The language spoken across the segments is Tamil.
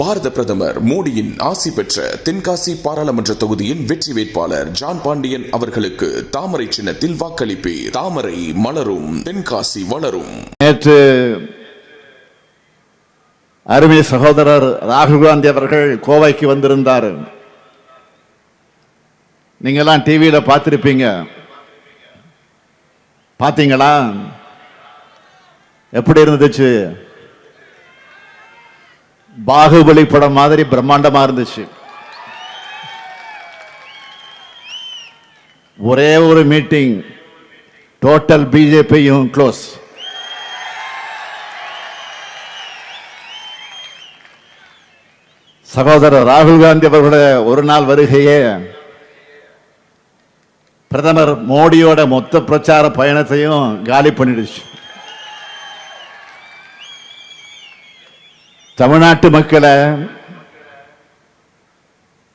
பாரத பிரதமர் மோடியின் ஆசி பெற்ற தென்காசி பாராளுமன்ற தொகுதியின் வெற்றி வேட்பாளர் ஜான் பாண்டியன் அவர்களுக்கு தாமரை சின்னத்தில் வாக்களிப்பு தாமரை மலரும் தென்காசி வளரும். நேற்று அருமை சகோதரர் ராகுல் காந்தி அவர்கள் கோவைக்கு வந்திருந்தார். நீங்கெல்லாம் டிவியில பார்த்திருப்பீங்க. பார்த்தீங்களா? எப்படி இருந்துச்சு? பாகுபலி படம் மாதிரி பிரம்மாண்டமா இருந்துச்சு. ஒரே ஒரு மீட்டிங் டோட்டல் பிஜேபியும் க்ளோஸ் சகோதரர் ராகுல் காந்தி அவர்களுடைய ஒரு நாள் வருகையே பிரதமர் மோடியோட மொத்த பிரச்சார பயணத்தையும் காலி பண்ணிடுச்சு. தமிழ்நாட்டு மக்களை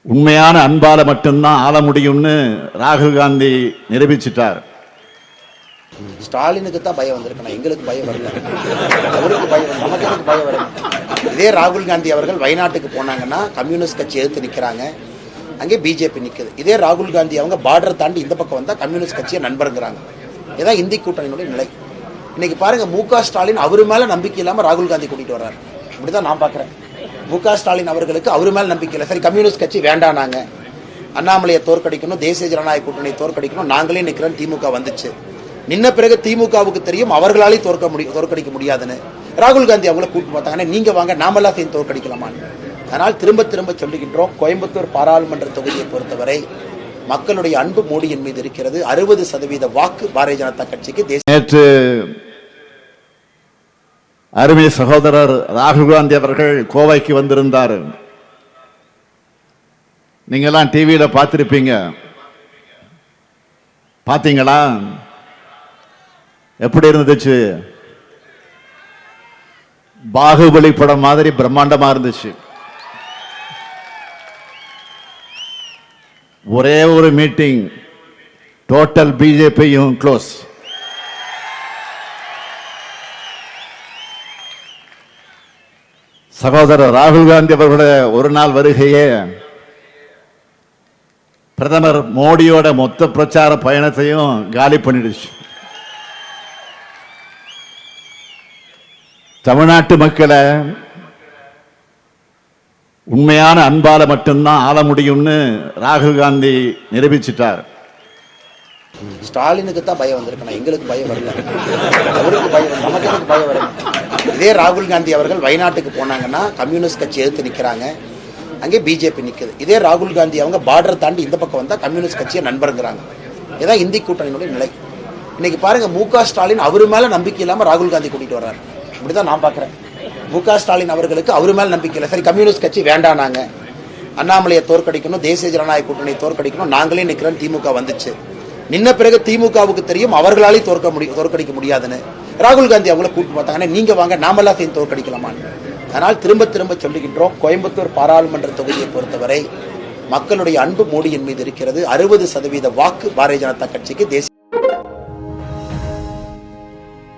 உண்மையான அன்பால மட்டும்தான் ஆள முடியும்னு ராகுல் காந்தி நிரூபிச்சிட்டார். ஸ்டாலினுக்கு தான் பயம் வந்திருக்கணும் எங்களுக்கு பயம் வரல. அவருக்கு பயம் நமக்கு பயம் வரல? இதே ராகுல் காந்தி அவர்கள் வயநாட்டுக்கு போனாங்கன்னா கம்யூனிஸ்ட் கட்சி எதிர்த்து நிற்கிறாங்க அங்கே பிஜேபி நிற்குது இதே ராகுல் காந்தி அவங்க பார்டர் தாண்டி இந்த பக்கம் வந்தால் கம்யூனிஸ்ட் கட்சியை நண்பருங்கிறாங்க. இதான் இந்தி கூட்டணியினுடைய நிலை. இன்னைக்கு பாருங்க மு க ஸ்டாலின் அவர் மேல நம்பிக்கை இல்லாமல் ராகுல் காந்தி கூட்டிகிட்டு வர்றாரு. அப்படிதான் நான் பாக்குறேன் மு க ஸ்டாலின் அவர்களுக்கு அவர் மேல நம்பிக்கை இல்லை. சரி கம்யூனிஸ்ட் கட்சி வேண்டாம் நாங்க. அண்ணாமலையை தோற்கடிக்கணும் தேசிய ஜனநாயக கூட்டணியை தோற்கடிக்கணும். நாங்களே நிக்கிறோம் திமுக வந்துச்சு. நின்ன பிறகு திமுகவுக்கு தெரியும் அவர்களாலே தோற்க முடியும் தோற்கடிக்க முடியாதுன்னு. ராகுல் காந்தி அவங்கள கூப்பிட்டு பார்த்தாங்க நீங்க வாங்க நாமெல்லாம் சேர்ந்து தோற்கடிக்கலாமான்னு. அதனால் திரும்ப திரும்ப சொல்லுகின்றோம் கோயம்புத்தூர் பாராளுமன்ற தொகுதியை பொறுத்தவரை மக்களுடைய அன்பு மோடியின் மீது இருக்கிறது. அறுபது சதவீத வாக்கு பாரதிய ஜனதா கட்சிக்கு தேசிய நேற்று அருமை சகோதரர் ராகுல் காந்தி அவர்கள் கோவைக்கு வந்திருந்தார். நீங்கெல்லாம் டிவியில் பார்த்துருப்பீங்க. பார்த்தீங்களா? எப்படி இருந்துச்சு? பாகுபலி படம் மாதிரி பிரம்மாண்டமாக இருந்துச்சு. ஒரே ஒரு மீட்டிங் டோட்டல் பிஜேபியும் க்ளோஸ் சகோதரர் ராகுல் காந்தி அவர்களுடைய ஒரு நாள் வருகையே பிரதமர் மோடியோட மொத்த பிரச்சார பயணத்தையும் காலி பண்ணிடுச்சு. தமிழ்நாட்டு மக்களை உண்மையான அன்பால மட்டும்தான் ஆள முடியும்னு ராகுல் காந்தி நிரூபிச்சிட்டார். ஸ்டாலினுக்கு தான் பயம் வந்திருக்கு. எங்களுக்கு பயம் வரல. அவருக்கு பயம் நமக்கு பயம் வரல? இதே ராகுல் காந்தி அவர்கள் வயநாட்டுக்கு போனாங்கன்னா கம்யூனிஸ்ட் கட்சி எதிர்த்து நிற்கிறாங்க அங்கே பிஜேபி நிற்குது இதே ராகுல் காந்தி அவங்க பார்டர் தாண்டி இந்த பக்கம் வந்தால் கம்யூனிஸ்ட் கட்சியை நண்பருங்கிறாங்க. இதான் இந்தி கூட்டணியினுடைய நிலை. இன்னைக்கு பாருங்க மு க ஸ்டாலின் அவர் மேல நம்பிக்கை இல்லாமல் ராகுல் காந்தி கூட்டிகிட்டு வர்றாரு. இப்படிதான் நான் பார்க்குறேன் மு க ஸ்டாலின் அவர்களுக்கு அவர் மேல நம்பிக்கை இல்லை. சரி கம்யூனிஸ்ட் கட்சி வேண்டாம் நாங்க அண்ணாமலையை தோற்கடிக்கணும் தேசிய ஜனநாயக கூட்டணியை தோற்கடிக்கணும். நாங்களே நிற்கிறோம் திமுக வந்துச்சு. நின்ன பிறகு திமுகவுக்கு தெரியும் அவர்களாலே தோற்க முடியும் தோற்கடிக்க முடியாதுன்னு. ராகுல் காந்தி அவங்கள கூப்பிட்டு பார்த்தாங்க நீங்க வாங்க நாமெல்லாம் சேர்ந்து தோற்கடிக்கலாமான்னு அதனால் திரும்ப திரும்ப சொல்லுகின்றோம் கோயம்புத்தூர் பாராளுமன்ற தொகுதியை பொறுத்தவரை மக்களுடைய அன்பு மோடியின் மீது இருக்கிறது. அறுபது சதவீத வாக்கு பாரதிய ஜனதா கட்சிக்கு தேசிய